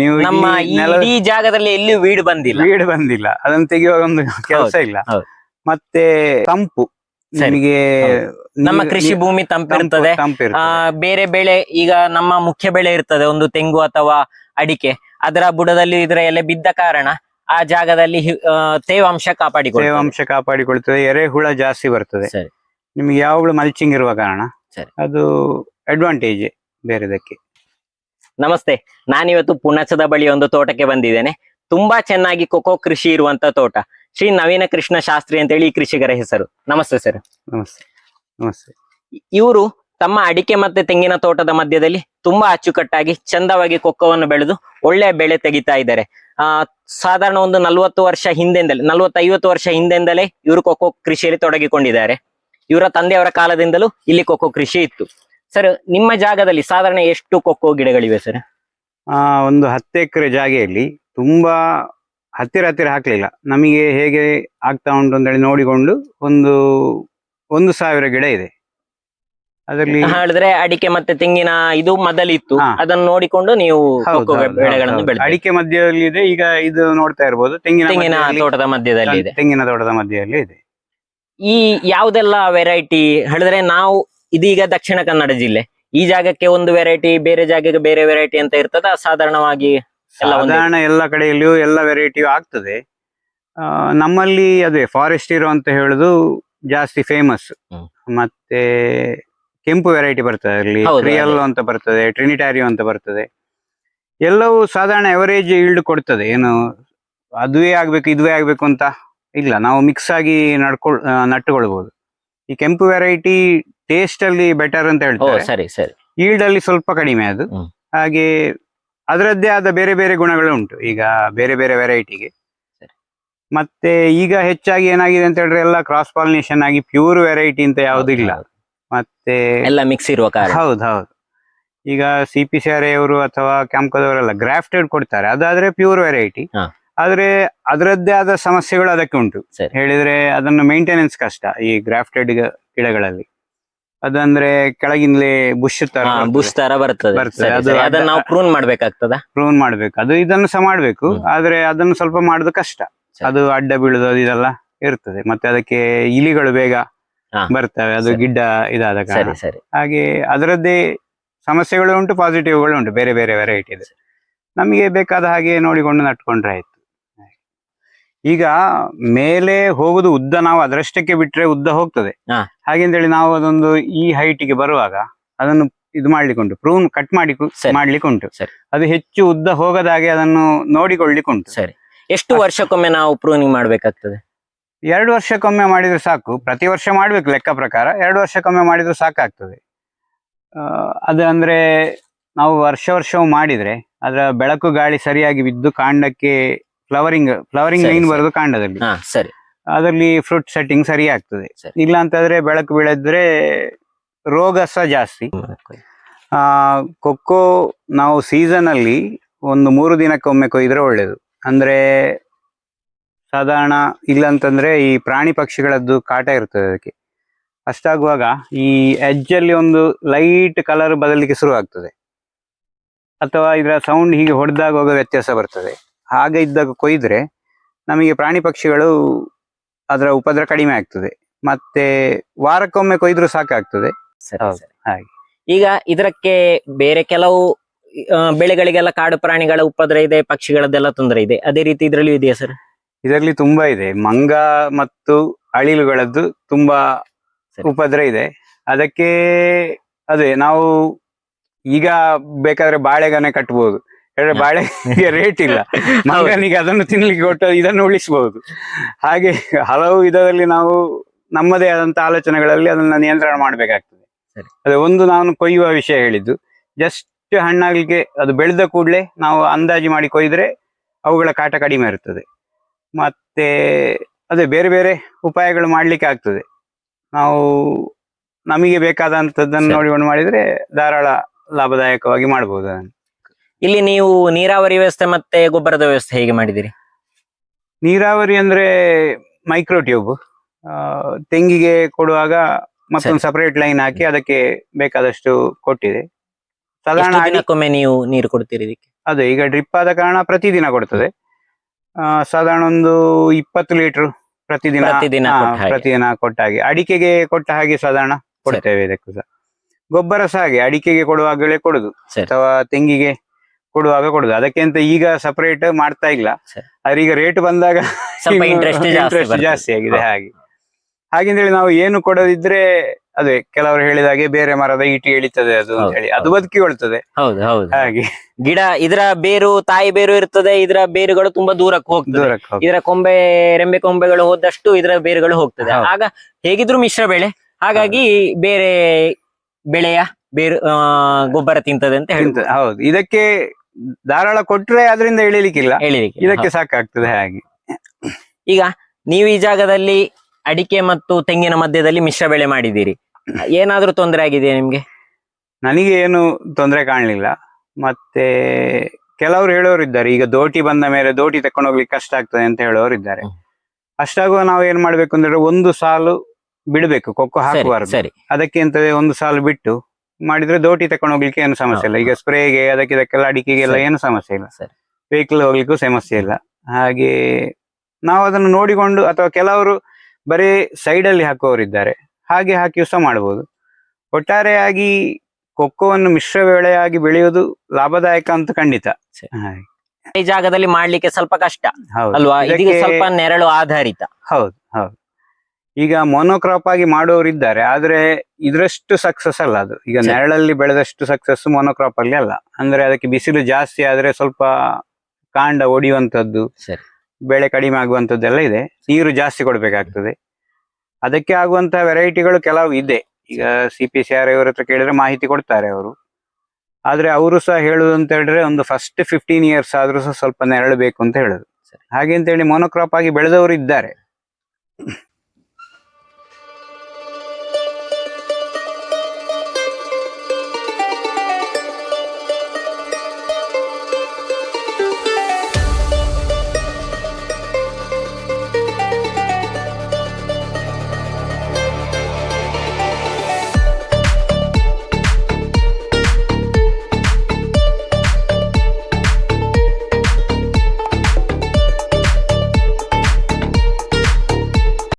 ನೀವು ನಮ್ಮ ಈ ಇಡೀ ಜಾಗದಲ್ಲಿ ಎಲ್ಲೂ ವೀಡ್ ಬಂದಿಲ್ಲ. ವೀಡ್ ಬಂದಿಲ್ಲ. ಅದನ್ನ ತೆಗೆಯುವಾಗ ಒಂದು ಕೆಲಸ ಇಲ್ಲ. ಹೌದು. ಮತ್ತೆ ತಂಪು. ಸರಿ. ನಿಮಗೆ ನಮ್ಮ ನೀರು- ಕೃಷಿ ಭೂಮಿ ತಂಪಿರುತ್ತದೆ ತಂಪು- ತಂಪಿರ್ತದೆ. ಆ ಬೇರೆ ಬೆಳೆ ಈಗ ನಮ್ಮ ಮುಖ್ಯ ಬೆಳೆ ಇರ್ತದೆ ಒಂದು ತೆಂಗು ಅಥವಾ ಅಡಿಕೆ. ಅದರ ಬುಡದಲ್ಲಿ ಇದರ ಎಲೆ ಬಿದ್ದ ಕಾರಣ ಆ ಜಾಗದಲ್ಲಿ ತೇವಾಂಶ ಆ, ತೇವಾಂಶ ಕಾಪಾಡಿಕೊಳ್ಳುತ್ತದೆ ತೇವಾಂಶ ಕಾಪಾಡಿಕೊಳ್ತದೆ. ಎರೆಹುಳ ಜಾಸ್ತಿ ಬರ್ತದೆ. ಸರಿ. ನಿಮಗೆ ಯಾವಾಗಲೂ ಮಲ್ಚಿಂಗ್ ಇರುವ ಕಾರಣ. ಸರಿ. ಅದು ಅಡ್ವಾಂಟೇಜ್ ಬೇರೆದಕ್ಕೆ. ನಮಸ್ತೆ ನಾನಿವತ್ತು ಪುಣಚದ ಬಳಿ ಒಂದು ತೋಟಕ್ಕೆ ಬಂದಿದ್ದೇನೆ. ತುಂಬಾ ಚೆನ್ನಾಗಿ ಕೊಕೋ ಕೃಷಿ ಇರುವಂತ ತೋಟ. ಶ್ರೀ ನವೀನ ಕೃಷ್ಣ ಶಾಸ್ತ್ರಿ ಅಂತೇಳಿ ಈ ಕೃಷಿಕರ ಹೆಸರು. ನಮಸ್ತೆ ಸರ್. ನಮಸ್ತೆ ನಮಸ್ತೆ. ಇವರು ತಮ್ಮ ಅಡಿಕೆ ಮತ್ತೆ ತೆಂಗಿನ ತೋಟದ ಮಧ್ಯದಲ್ಲಿ ತುಂಬಾ ಅಚ್ಚುಕಟ್ಟಾಗಿ ಚಂದವಾಗಿ ಕೊಕ್ಕವನ್ನು ಬೆಳೆದು ಒಳ್ಳೆಯ ಬೆಳೆ ತೆಗಿತಾ ಇದ್ದಾರೆ. ಆ ಸಾಧಾರಣ ಒಂದು ನಲ್ವತ್ತು ವರ್ಷ ಹಿಂದೆಂದಲೇ ನಲ್ವತ್ತೈವತ್ತು ವರ್ಷ ಹಿಂದೆಂದಲೇ ಇವರು ಕೊಕ್ಕೋ ಕೃಷಿಯಲ್ಲಿ ತೊಡಗಿಕೊಂಡಿದ್ದಾರೆ. ಇವರ ತಂದೆಯವರ ಕಾಲದಿಂದಲೂ ಇಲ್ಲಿ ಕೊಕ್ಕೋ ಕೃಷಿ ಇತ್ತು. ಸರ್ ನಿಮ್ಮ ಜಾಗದಲ್ಲಿ ಸಾಧಾರಣ ಎಷ್ಟು ಕೊಕ್ಕೋ ಗಿಡಗಳಿವೆ ಸರ್ ಆ ಒಂದು ಹತ್ತು ಎಕರೆ ಜಾಗೆಯಲ್ಲಿ ತುಂಬಾ ಹತ್ತಿರ ಹತ್ತಿರ ಹಾಕ್ಲಿಲ್ಲ. ನಮಗೆ ಹೇಗೆ ಆಗ್ತಾ ಉಂಟು ಅಂತೇಳಿ ನೋಡಿಕೊಂಡು ಒಂದು ಒಂದು ಸಾವಿರ ಗಿಡ ಇದೆ. ಅದರಲ್ಲಿ ಹೇಳಿದ್ರೆ ಅಡಿಕೆ ಮತ್ತೆ ತೆಂಗಿನ ಇದು ಮೊದಲಿತ್ತು. ಹಾ. ಅದನ್ನು ನೋಡಿಕೊಂಡು ನೀವು ಕೊಕ್ಕೋ ಬೆಳೆಗಳನ್ನು ಬೆಳೆದ ಅಡಿಕೆ ಮಧ್ಯದಲ್ಲಿ ಇದೆ. ಈಗ ಇದು ನೋಡ್ತಾ ಇರ್ಬೋದು. ತೆಂಗಿನ ತೆಂಗಿನ ಮಧ್ಯದಲ್ಲಿ- ತೋಟದ ಮಧ್ಯದಲ್ಲಿ ಇದೆ. ತೆಂಗಿನ ತೋಟದ ಮಧ್ಯದಲ್ಲಿ ಇದೆ. ಈ ಯಾವ್ದೆಲ್ಲ ವೆರೈಟಿ ಹೇಳಿದ್ರೆ ನಾವು ಇದೀಗ ದಕ್ಷಿಣ ಕನ್ನಡ ಜಿಲ್ಲೆ. ಈ ಜಾಗಕ್ಕೆ ಒಂದು ವೆರೈಟಿ ಬೇರೆ ಜಾಗಕ್ಕೆ ಬೇರೆ ವೆರೈಟಿ ಅಂತ ಇರ್ತದ. ಸಾಧಾರಣವಾಗಿ? ಸಾಧಾರಣ ಎಲ್ಲ ಕಡೆಯಲ್ಲಿಯೂ ಎಲ್ಲ ವೆರೈಟಿ ಆಗ್ತದೆ. ನಮ್ಮಲ್ಲಿ ಅದೇ ಫಾರೆಸ್ಟ್ ಇರೋ ಅಂತ ಹೇಳುದು ಜಾಸ್ತಿ ಫೇಮಸ್ ಮತ್ತೆ ಕೆಂಪು ವೆರೈಟಿ ಬರ್ತದೆ ಅಲ್ಲಿ. ಕ್ರಿಯಲ್ಲೋ ಅಂತ ಬರ್ತದೆ ಟ್ರಿನಿಟಾರಿಯೋ ಅಂತ ಬರ್ತದೆ. ಎಲ್ಲವೂ ಸಾಧಾರಣ ಎವರೇಜ್ ಈಲ್ಡ್ ಕೊಡ್ತದೆ. ಏನು ಅದುವೇ ಆಗ್ಬೇಕು ಇದುವೇ ಆಗ್ಬೇಕು ಅಂತ ಇಲ್ಲ. ನಾವು ಮಿಕ್ಸ್ ಆಗಿ ನಡ್ಕೊಳ್ ನಟ್ಟುಕೊಳ್ಬಹುದು ಈ ಕೆಂಪು ವೆರೈಟಿ ಟೇಸ್ಟ್ ಅಲ್ಲಿ ಬೆಟರ್ ಅಂತ ಓ ಹೇಳ್ತಾರೆ ಸರಿ ಸರಿ. ಈಲ್ಡ್ ಅಲ್ಲಿ ಸ್ವಲ್ಪ ಕಡಿಮೆ ಅದು. ಹ್ಮ್. ಹಾಗೆ ಅದರದ್ದೇ ಆದ ಬೇರೆ ಬೇರೆ ಗುಣಗಳು ಉಂಟು. ಈಗ ಬೇರೆ ಬೇರೆ ವೆರೈಟಿಗೆ ಸರಿ. ಮತ್ತೆ ಈಗ ಹೆಚ್ಚಾಗಿ ಏನಾಗಿದೆ ಅಂತ ಹೇಳಿದ್ರೆ ಎಲ್ಲ ಕ್ರಾಸ್ ಪಾಲಿನೇಷನ್ ಆಗಿ ಪ್ಯೂರ್ ವೆರೈಟಿ ಅಂತ ಯಾವ್ದು ಇಲ್ಲ. ಮತ್ತೆ ಎಲ್ಲ ಮಿಕ್ಸ್ ಇರುವ ಕಾರಣ. ಹೌದು ಹೌದು. ಈಗ ಸಿ ಪಿ ಸಿ ಆರ್ ಅವರು ಅಥವಾ ಕ್ಯಾಂಪದವರೆಲ್ಲ ಗ್ರಾಫ್ಟೆಡ್ ಕೊಡ್ತಾರೆ. ಅದಾದ್ರೆ ಪ್ಯೂರ್ ವೆರೈಟಿ ಹಾ. ಆದ್ರೆ ಅದರದ್ದೇ ಆದ ಸಮಸ್ಯೆಗಳು ಅದಕ್ಕೆ ಉಂಟು. ಸರಿ. ಹೇಳಿದ್ರೆ ಅದನ್ನು ಮೇಂಟೆನೆನ್ಸ್ ಕಷ್ಟ ಈ ಗ್ರಾಫ್ಟೆಡ್ ಗಿಡಗಳಲ್ಲಿ. ಅದಂದ್ರೆ ಕೆಳಗಿಂದಲೇ ಬುಷ್ ತರ ಬುಷ್ ತರ ಬರ್ತದೆ. ಬರ್ತದೆ. ಅದು ಅದನ್ನ ನಾವು ಪ್ರೂನ್ ಮಾಡ್ಬೇಕಾಗ್ತದ? ಪ್ರೂನ್ ಮಾಡ್ಬೇಕು. ಅದು ಇದನ್ನು ಸಹ ಮಾಡ್ಬೇಕು. ಆದ್ರೆ ಅದನ್ನು ಸ್ವಲ್ಪ ಮಾಡುದು ಕಷ್ಟ. ಅದು ಅಡ್ಡ ಬೀಳುದು ಅದು ಇದೆಲ್ಲ ಇರ್ತದೆ. ಮತ್ತೆ ಅದಕ್ಕೆ ಇಲಿಗಳು ಬೇಗ. ಬರ್ತವೆ. ಅದು ಗಿಡ್ಡ ಇದಾದ ಕಾರಣ. ಸರಿ ಸರಿ. ಹಾಗೆ ಅದರದ್ದೇ ಸಮಸ್ಯೆಗಳು ಉಂಟು ಪಾಸಿಟಿವ್ಗಳು ಉಂಟು ಬೇರೆ ಬೇರೆ ವೆರೈಟಿ ಇದೆ ನಮಗೆ ಬೇಕಾದ ಹಾಗೆ ನೋಡಿಕೊಂಡು ನಟ್ಕೊಂಡ್ರೆ ಆಯ್ತು. ಈಗ ಮೇಲೆ ಹೋಗುದು ಉದ್ದ ನಾವು ಅದರಷ್ಟಕ್ಕೆ ಬಿಟ್ರೆ ಉದ್ದ ಹೋಗ್ತದೆ. ಹಾ. ಹಾಗೆಂತೇಳಿ ನಾವು ಅದೊಂದು ಈ ಹೈಟಿಗೆ ಬರುವಾಗ ಅದನ್ನು ಇದು ಮಾಡ್ಲಿಕ್ಕೆ ಉಂಟು. ಪ್ರೂನ್ ಕಟ್ ಮಾಡಿ ಸರಿ. ಮಾಡ್ಲಿಕ್ಕೆ ಉಂಟು. ಸರಿ. ಅದು ಹೆಚ್ಚು ಉದ್ದ ಹೋಗದ ಹಾಗೆ ಅದನ್ನು ನೋಡಿಕೊಳ್ಳಿಕ್ಕುಂಟು ಸರಿ. ಎಷ್ಟು ವರ್ಷಕ್ಕೊಮ್ಮೆ ನಾವು ಪ್ರೂನಿಂಗ್ ಮಾಡ್ಬೇಕಾಗ್ತದೆ? ಎರಡು ವರ್ಷಕ್ಕೊಮ್ಮೆ ಮಾಡಿದ್ರೆ ಸಾಕು. ಪ್ರತಿ ವರ್ಷ ಮಾಡ್ಬೇಕು ಲೆಕ್ಕ ಪ್ರಕಾರ. ಎರಡು ವರ್ಷಕ್ಕೊಮ್ಮೆ ಮಾಡಿದ್ರೆ ಸಾಕಾಗ್ತದೆ. ಆ, ಅದು ಅಂದ್ರೆ ನಾವು ವರ್ಷ ವರ್ಷವೂ ಮಾಡಿದ್ರೆ ಅದರ ಬೆಳಕು ಗಾಳಿ ಸರಿಯಾಗಿ ಬಿದ್ದು ಕಾಂಡಕ್ಕೆ ಫ್ಲವರಿಂಗ್ ಫ್ಲವರಿಂಗ್ ಲೈನ್ ಮೈನ್ ಬರೋದು ಕಾಂಡದಲ್ಲಿ. ಹಾ ಸರಿ. ಅದರಲ್ಲಿ ಫ್ರೂಟ್ ಸೆಟ್ಟಿಂಗ್ ಸರಿ ಆಗ್ತದೆ. ಸರಿ. ಇಲ್ಲ ಅಂತಂದ್ರೆ ಬೆಳಕು ಬೆಳೆದ್ರೆ ರೋಗ ಸಹ ಜಾಸ್ತಿ ಆ ಕೊಕ್ಕೋ ನಾವು ಸೀಸನ್ ಅಲ್ಲಿ ಒಂದು ಮೂರು ದಿನಕ್ಕೊಮ್ಮೆ ಕೊಯ್ದ್ರೆ ಒಳ್ಳೇದು. ಅಂದ್ರೆ ಸಾಧಾರಣ ಇಲ್ಲ ಅಂತಂದ್ರೆ ಈ ಪ್ರಾಣಿ ಪಕ್ಷಿಗಳದ್ದು ಕಾಟ ಇರ್ತದೆ ಅದಕ್ಕೆ. ಅಷ್ಟಾಗುವಾಗ ಈ edge ಅಲ್ಲಿ ಒಂದು ಲೈಟ್ ಕಲರ್ ಬದಲಿಕ್ಕೆ ಶುರು ಆಗ್ತದೆ ಅಥವಾ ಇದರ ಸೌಂಡ್ ಹೀಗೆ ಹೊಡೆದಾಗ ಹೋಗೋ ವ್ಯತ್ಯಾಸ ಬರ್ತದೆ. ಹಾಗೆ ಇದ್ದಾಗ ಕೊಯ್ದ್ರೆ ನಮಗೆ ಪ್ರಾಣಿ ಪಕ್ಷಿಗಳು ಅದರ ಉಪದ್ರ ಕಡಿಮೆ ಆಗ್ತದೆ. ಮತ್ತೆ ವಾರಕ್ಕೊಮ್ಮೆ ಕೊಯ್ದ್ರು ಸಾಕಾಗ್ತದೆ. ಸರಿ ಹೌದು, ಸರಿ. ಹಾಗೆ. ಈಗ ಇದಕ್ಕೆ ಬೇರೆ ಕೆಲವು ಆ, ಬೆಳೆಗಳಿಗೆಲ್ಲ ಕಾಡು ಪ್ರಾಣಿಗಳ ಉಪದ್ರ ಇದೆ ಪಕ್ಷಿಗಳದ್ದೆಲ್ಲ ತೊಂದರೆ ಇದೆ. ಅದೇ ರೀತಿ ಇದರಲ್ಲಿ ಇದೆಯಾ ಸರ್? ಇದರಲ್ಲಿ ತುಂಬಾ ಇದೆ. ಮಂಗ ಮತ್ತು ಅಳಿಲುಗಳದ್ದು ತುಂಬಾ ಸರಿ. ಉಪದ್ರ ಇದೆ. ಅದಕ್ಕೆ ಅದೇ ನಾವು ಈಗ ಬೇಕಾದ್ರೆ ಬಾಳೆಗೊನೆ ಕಟ್ಬೋದು. ಬಾಳೆಗೆ ರೇಟ್ ಇಲ್ಲ. ಮಂಗನಿಗೆ ಅದನ್ನು ತಿನ್ಲಿಕ್ಕೆ ಕೊಟ್ಟು ಇದನ್ನು ಉಳಿಸಬಹುದು ಹಾಗೆ ಹಲವು ವಿಧದಲ್ಲಿ ನಾವು ನಮ್ಮದೇ ಆದಂತಹ ಆಲೋಚನೆಗಳಲ್ಲಿ ಅದನ್ನ ನಿಯಂತ್ರಣ ಮಾಡಬೇಕಾಗ್ತದೆ. ಅದೇ ಒಂದು ನಾನು ಕೊಯ್ಯುವ ವಿಷಯ ಹೇಳಿದ್ದು. ಜಸ್ಟ್ ಹಣ್ಣಾಗ್ಲಿಕ್ಕೆ ಅದು ಬೆಳೆದ ಕೂಡಲೇ ನಾವು ಅಂದಾಜು ಮಾಡಿ ಕೊಯ್ದ್ರೆ ಅವುಗಳ ಕಾಟ ಕಡಿಮೆ ಇರ್ತದೆ ಮತ್ತೆ ಅದೇ ಬೇರೆ ಬೇರೆ ಉಪಾಯಗಳು ಮಾಡ್ಲಿಕ್ಕೆ ಆಗ್ತದೆ. ನಾವು ನಮಗೆ ಬೇಕಾದಂತದ್ದನ್ನು ಸರಿ. ನೋಡಿಕೊಂಡು ಮಾಡಿದ್ರೆ ಧಾರಾಳ ಲಾಭದಾಯಕವಾಗಿ ಮಾಡಬಹುದು ಅದನ್ನು. ಇಲ್ಲಿ ನೀವು ನೀರಾವರಿ ವ್ಯವಸ್ಥೆ ಮತ್ತೆ ಗೊಬ್ಬರದ ವ್ಯವಸ್ಥೆ ಹೇಗೆ ಮಾಡಿದಿರಿ? ನೀರಾವರಿ ಅಂದ್ರೆ ಮೈಕ್ರೋ ಟ್ಯೂಬ್ ತೆಂಗಿಗೆ ಕೊಡುವಾಗ ಮತ್ತೊಂದು ಸಪರೇಟ್ ಲೈನ್ ಹಾಕಿ ಅದಕ್ಕೆ ಬೇಕಾದಷ್ಟು ಕೊಟ್ಟಿದೆ. ಸಾಧಾರಣ ಎಷ್ಟು ದಿನಕ್ಕೊಮ್ಮೆ ನೀವು ನೀರು ಕೊಡ್ತೀರಿ ಇದಕ್ಕೆ? ಅದು ಈಗ ಡ್ರಿಪ್ ಆದ ಕಾರಣ ಪ್ರತಿದಿನ ಕೊಡ್ತದೆ. ಆ, ಸಾಧಾರಣ ಒಂದು ಇಪ್ಪತ್ತು ಲೀಟರ್ ಪ್ರತಿದಿನ ಪ್ರತಿದಿನ ಹಾ, ಕೊಟ್ಟ ಹಾಗೆ. ಪ್ರತಿದಿನ ಕೊಟ್ಟ ಹಾಗೆ. ಅಡಿಕೆಗೆ ಕೊಟ್ಟ ಹಾಗೆ ಸಾಧಾರಣ ಕೊಡ್ತೇವೆ ಇದಕ್ಕೂ ಸಹ. ಗೊಬ್ಬರ ಸಹ ಹಾಗೆ ಅಡಿಕೆಗೆ ಕೊಡುವಾಗಲೇ ಕೊಡುದು. ಸರಿ. ಅಥವಾ ತೆಂಗಿಗೆ ಕೊಡುವಾಗ ಕೊಡುದು. ಅದಕ್ಕೆ ಅಂತ ಈಗ ಸಪರೇಟ್ ಮಾಡ್ತಾ ಇಲ್ಲ. ಆದ್ರೆ ಈಗ ರೇಟ್ ಬಂದಾಗ ಸ್ವಲ್ಪ ಇಂಟ್ರೆಸ್ಟ್ ಇಂಟ್ರೆಸ್ಟ್ ಜಾಸ್ತಿ ಆಗಿದೆ ಹಾಗೆ. ಹಾಗೆ ಹಾಗೆಂದೇಳಿ ನಾವು ಏನು ಕೊಡದಿದ್ರೆ ಅದೇ ಕೆಲವರು ಹೇಳಿದ ಹಾಗೆ ಬೇರೆ ಮರದ ಈಟಿ ಎಳಿತದೆ ಅದು ಅಂತ ಹೇಳಿ. ಅದು ಬದುಕಿ ಬದುಕಿಕೊಳ್ತದೆ ಹೌದು ಹೌದು. ಹಾಗೆ. ಗಿಡ ಇದರ ಬೇರು ತಾಯಿ ಬೇರು ಇರ್ತದೆ ಇದರ ಬೇರುಗಳು ತುಂಬಾ ದೂರಕ್ಕೆ ಹೋಗ್ತದೆ. ಇದರ ಕೊಂಬೆ ರೆಂಬೆ ಕೊಂಬೆಗಳು ಹೋದಷ್ಟು ಇದರ ಬೇರುಗಳು ಹೋಗ್ತದೆ. ಆಗ ಹೇಗಿದ್ರು ಮಿಶ್ರ ಬೆಳೆ. ಹಾಗಾಗಿ ಬೇರೆ ಬೆಳೆಯ ಬೇರು ಗೊಬ್ಬರ ತಿಂತದೆ ಅಂತ ಹೇಳ್ತದೆ ಹೌದು. ಇದಕ್ಕೆ ಧಾರಾಳ ಕೊಟ್ರೆ ಅದರಿಂದ ಇಳಿಲಿಕ್ಕಿಲ್ಲ ಇಳಿಲಿಕ್ಕೆ ಇದಕ್ಕೆ ಸಾಕಾಗ್ತದೆ ಹಾಗೆ. ಈಗ ನೀವು ಈ ಜಾಗದಲ್ಲಿ ಅಡಿಕೆ ಮತ್ತು ತೆಂಗಿನ ಮಧ್ಯದಲ್ಲಿ ಮಿಶ್ರ ಬೆಳೆ ಮಾಡಿದ್ದೀರಿ. ಏನಾದ್ರೂ ತೊಂದರೆ ಆಗಿದೆಯಾ ನಿಮ್ಗೆ? ನನಗೆ ಏನು ತೊಂದರೆ ಕಾಣಲಿಲ್ಲ. ಮತ್ತೆ ಕೆಲವರು ಹೇಳೋರು ಇದ್ದಾರೆ. ಈಗ ದೋಟಿ ಬಂದ ಮೇಲೆ ದೋಟಿ ತಕೊಂಡು ಹೋಗ್ಲಿಕ್ಕೆ ಕಷ್ಟ ಆಗ್ತದೆ ಅಂತ ಹೇಳೋರು ಇದ್ದಾರೆ. ಅಷ್ಟಾಗುವ ನಾವು ಏನ್ ಮಾಡ್ಬೇಕು ಅಂದ್ರೆ ಒಂದು ಸಾಲು ಬಿಡಬೇಕು. ಕೊಕ್ಕೋ ಹಾಕುವಾರ ಸರಿ. ಅದಕ್ಕೆ ಅಂತದೇ ಒಂದು ಸಾಲು ಬಿಟ್ಟು ಮಾಡಿದ್ರೆ ದೋಟಿ ತಕೊಂಡು ಹೋಗ್ಲಿಕ್ಕೆ ಏನು ಸಮಸ್ಯೆ ಇಲ್ಲ. ಈಗ ಸ್ಪ್ರೇಗೆ ಅದಕ್ಕೆ ಇದಕ್ಕೆಲ್ಲ ಅಡಿಕೆಗೆಲ್ಲ ಏನು ಸಮಸ್ಯೆ ಇಲ್ಲ. ಸರಿ. ವೆಹಿಕಲ್ ಹೋಗ್ಲಿಕ್ಕೂ ಸಮಸ್ಯೆ ಇಲ್ಲ. ಹಾಗೆ ನಾವು ಅದನ್ನು ನೋಡಿಕೊಂಡು ಅಥವಾ ಕೆಲವರು ಬರೀ ಸೈಡ್ ಅಲ್ಲಿ ಹಾಕುವವರಿದ್ದಾರೆ ಹಾಗೆ ಹಾಕಿಯೂ ಸಹ ಮಾಡಬಹುದು ಒಟ್ಟಾರೆಯಾಗಿ ಕೊಕ್ಕೋವನ್ನು ಮಿಶ್ರ ಬೆಳೆಯಾಗಿ ಬೆಳೆಯುವುದು ಲಾಭದಾಯಕ ಅಂತ ಖಂಡಿತ. ಹಾಗೆ. ಈ ಜಾಗದಲ್ಲಿ ಮಾಡ್ಲಿಕ್ಕೆ ಸ್ವಲ್ಪ ಕಷ್ಟ. ಹೌದು. ಅಲ್ವಾ? ಇದೀಗ ಇದಕ್ಕೆ- ಸ್ವಲ್ಪ ನೆರಳು ಆಧಾರಿತ. ಹೌದು ಹೌದು. ಈಗ ಮೊನೋಕ್ರಾಪ್ ಆಗಿ ಮಾಡೋರು ಇದ್ದಾರೆ ಆದ್ರೆ ಇದರಷ್ಟು ಸಕ್ಸಸ್ ಅಲ್ಲ ಅದು. ಈಗ ನೆರಳಲ್ಲಿ ಬೆಳೆದಷ್ಟು ಸಕ್ಸಸ್ ಮೊನೋಕ್ರಾಪ್ ಅಲ್ಲಿ ಅಲ್ಲ. ಅಂದ್ರೆ ಅದಕ್ಕೆ ಬಿಸಿಲು ಜಾಸ್ತಿ ಆದ್ರೆ ಸ್ವಲ್ಪ ಕಾಂಡ ಒಡಿಯುವಂತದ್ದು ಸರಿ. ಬೆಳೆ ಕಡಿಮೆ ಆಗುವಂತದ್ದೆಲ್ಲ ಇದೆ. ನೀರು ಜಾಸ್ತಿ ಕೊಡಬೇಕಾಗ್ತದೆ. ಅದಕ್ಕೆ ಆಗುವಂತಹ ವೆರೈಟಿಗಳು ಕೆಲವು ಇದೆ. ಈಗ ಸಿ ಪಿ ಸಿ ಆರ್ ಇವರ ಹತ್ರ ಕೇಳಿದ್ರೆ ಮಾಹಿತಿ ಕೊಡ್ತಾರೆ ಅವರು. ಆದ್ರೆ ಅವರು ಸಹ ಹೇಳುದು ಅಂತ ಹೇಳಿದ್ರೆ ಒಂದು ಫಸ್ಟ್ ಫಿಫ್ಟೀನ್ ಇಯರ್ಸ್ ಆದ್ರೂ ಸಹ ಸ್ವಲ್ಪ ನೆರಳು ಬೇಕು ಅಂತ ಹೇಳುದು. ಹಾಗೆ ಅಂತ ಹೇಳಿ ಮೊನೋಕ್ರಾಪ್ ಆಗಿ ಬೆಳೆದವರು ಇದ್ದಾರೆ.